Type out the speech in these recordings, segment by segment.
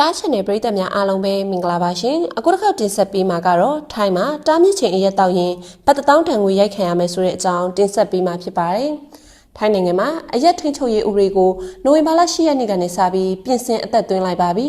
Star Channel ပရိသတ်များအားလုံးပဲမင်္ဂလာပါရှင်အခုတစ်ခါတင်ဆက်ပေးမှာကတော့ထိုင်းမှာတားမြစ်ချိန်အရက်တောက်ရင်ပတ်တထောင်းတန်ငွေရိုက်ခံရမယ်ဆိုတဲ့အကြောင်းတင်ဆက်ပေးမှာဖြစ်ပါတယ်ထိုင်းနိုင်ငံမှာအရက်ထိန်ချုပ်ရေးဥပဒေကိုနိုဝင်ဘာလ10ရက်နေ့ကနေစပြီးပြင်ဆင်အသက်သွင်းလိုက်ပါပြီ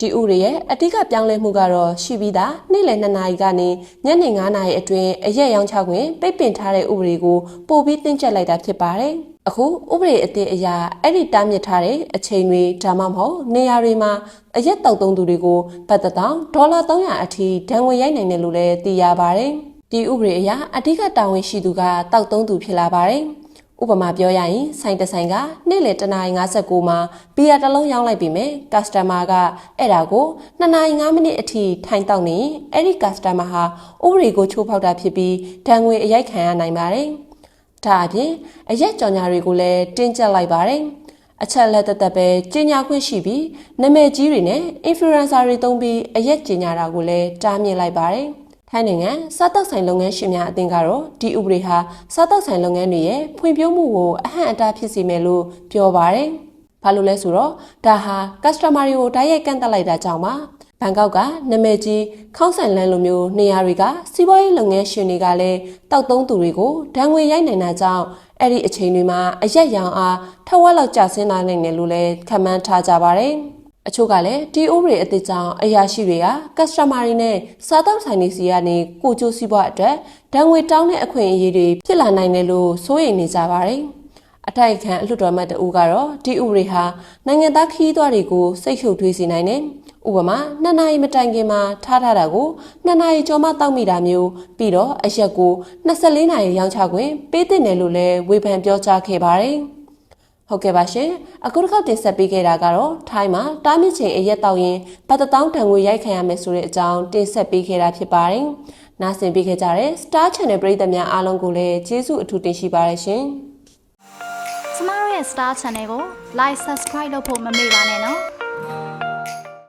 ဒီဥပဒေရဲ့အတိကပြောင်းလဲမှုကတော့ရှိပြီးသားနေ့လယ်2နာရီကနေညနေ9နာရီအတွင်းအရက်ရောင်းချခွင့်ပိတ်ပင်ထားတဲ့ဥပဒေကိုပို့ပြီးတင်းကျပ်လိုက်တာဖြစ်ပါတယ်။ အခုဥပဒေအသစ်အရအဲ့ဒီတားမြစ်ထားတဲ့အချိန်တွေဒါမှမဟုတ်နေရာတွေမှာအရက်တောက်သုံးသူတွေကိုဘတ်တထောင်ဒေါ်လာ300အထိဒဏ်ငွေရိုက်နိုင်တယ်လို့လည်းသိရပါတယ်။ဒီဥပဒေအရအဓိကတာဝန်ရှိသူကတောက်သုံးသူဖြစ်လာပါတယ်။ဥပမာပြောရရင်ဆိုင်တဆိုင်ကနေ့လယ်တနာရီ59မှာဘီယာတစ်လုံးရောင်းလိုက်ပြီမယ်ကစတမာကအဲ့ဒါကို2နာရီ5မိနစ်အထိထိုင်တောက်နေရင်အဲ့ဒီကစတမာဟာဥပဒေကိုချိုးဖောက်တာဖြစ်ပြီးဒဏ်ငွေအရိုက်ခံရနိုင်ပါတယ်။ ဒါအပြင်အရက်ကြော်ညာတွေကိုလည်းတင်းကျပ်လိုက်ပါတယ်။အချက်လက်သက်သက်ပဲကြီးညာခွင့်ရှိပြီးနာမည်ကြီးတွေနဲ့ influencer တွေသုံးပြီးအရက်ကြီးညာတာကိုလည်းတားမြစ်လိုက်ပါတယ်။ထိုင်းနိုင်ငံစားတောက်ဆိုင်လုပ်ငန်းရှင်များအသင်းကတော့ဒီဥပဒေဟာစားတောက်ဆိုင်လုပ်ငန်းတွေရဲ့ဖွံ့ဖြိုးမှုကိုအဟန့်အတားဖြစ်စေမယ်လို့ပြောပါတယ်။ဘာလို့လဲဆိုတော့ဒါဟာ customer တွေကိုတိုက်ရိုက်ကန့်တက်လိုက်တာကြောင့်ပါ။ဘ န်ကောက်ကနာမည်ကြီးခေါင်းဆိုင်လန်းလိုမျိုးနေရာတွေကစီးပွားရေးလုပ်ငန်းရှင်တွေကလည်းတောက်သုံးသူတွေကိုဒဏ်ငွေရိုက်နိုင်တာကြောင့်အဲ့ဒီအချိန်တွေမှာအရက်ရောင်အားထက်ဝက်လောက်ကျဆင်းလာနိုင်တယ်လို့လည်းခန့်မှန်းထားကြပါတယ်။အချို့ကလည်းဒီဥပဒေအသစ်ကြောင့်အရာရှိတွေက customer တွေနဲ့စားတောက်ဆိုင်တွေစီကနေကိုကျိုးစီးပွားအတွက်ဒဏ်ငွေတောင်းတဲ့အခွင့်အရေးတွေဖြစ်လာနိုင်တယ်လို့စိုးရိမ်နေကြပါတယ်။အထိုက်ခံအလွတ်တော်မှတ်တဦးကတော့ဒီဥပဒေဟာနိုင်ငံသားခရီးသွားတွေကိုစိတ်ရှုပ်ထွေးစေနိုင်တယ်။ ဥပမာနှစ်နာရီမတိုင်ခင်မှာထားထားတာကိုနှစ်နာရီကျော်မှတောက်မိတာမျိုးပြီးတော့အရက်ကို24နာရီရောင်းချခွင့်ပေးတင်တယ်လို့လည်းဝေဖန်ပြောကြားခဲ့ပါတယ်။ဟုတ်ကဲ့ပါရှင်အခုတစ်ခေါက်တင်ဆက်ပေးခဲ့တာကတော့ထိုင်းမှာတားမြစ်ချိန်အရက်တောက်ရင်ပတ်တထောင်းတန်ငွေရိုက်ခံရမယ်ဆိုတဲ့အကြောင်းတင်ဆက်ပေးခဲ့တာဖြစ်ပါတယ်။နားဆင်ပေးခဲ့ကြတဲ့ Star Channel ပရိသတ်များအားလုံးကိုလည်းကျေးဇူးအထူးတင်ရှိပါတယ်ရှင်။ကျမတို့ရဲ့ Star Channel ကို Like Subscribe လုပ်ဖို့မမေ့ပါနဲ့နော်